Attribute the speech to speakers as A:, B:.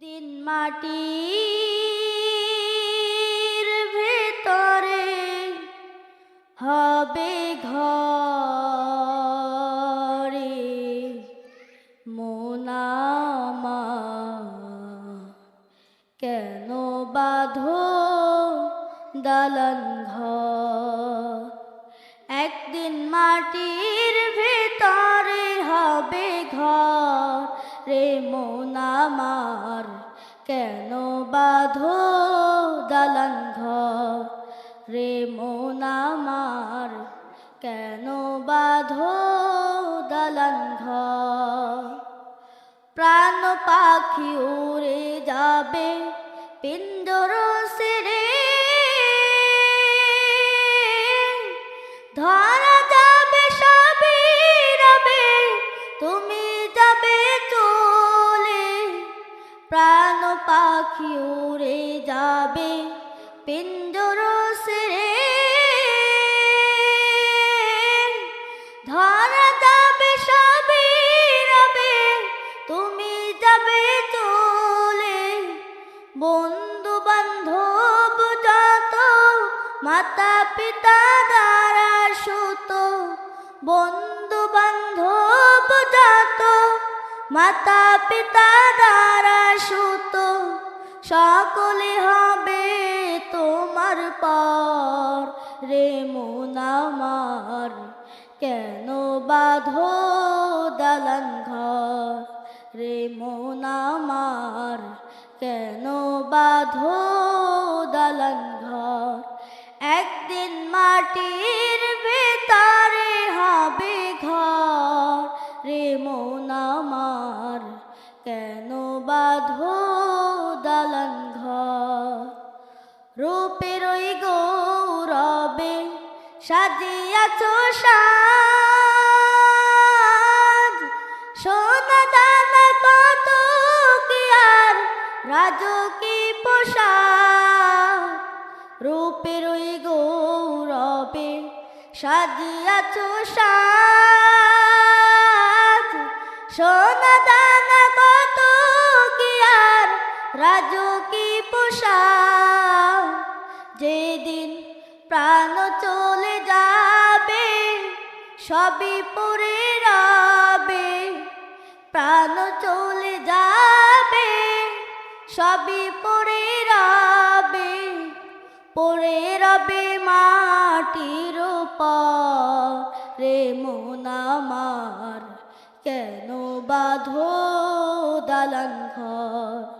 A: দিন মাটির ভেতরে হবে ঘরে মোনামা কেন বাঁধো দালান ঘর? একদিন মাটির রে মোনামার কেন বাঁধো দালান রে মোনামার কেন বাঁধো দালান প্রাণ পাখি উড়ে যাবে পিন্দর সেরে ধরা প্রাণ পাখি উড়ে যাবে পিন্দর সেরে। ধরা যাবে সবই রবে, তুমি যাবে চলে। বন্ধু বান্ধব যত মাতা পিতা দ্বারা সুত। বন্ধু বান্ধব মাতা পিতা দ্বারা সুত, সকলে হবে তোমার পর। রে মোনামার কেন বাঁধো দালান ঘর? রে মোনামার কেন বাঁধো দালান ঘর? একদিন মাটির কেন বাঁধো দালান ঘর? রূপের ওই গৌরবে সাজিয়াছ সাজ। সোনা দানা কত কি আর রাজকি পোশাক। রূপের ওই গৌরবে সাজিয়াছ সাজ। সোনা রাজকি পোশাক যেদিন প্রাণ চলে যাবে, সবই পড়ে রবে। প্রাণ চলে যাবে, সবই পরে রবে। পড়ে রবে মাটির রে মোনামার কেন বাঁধো দালান ঘর?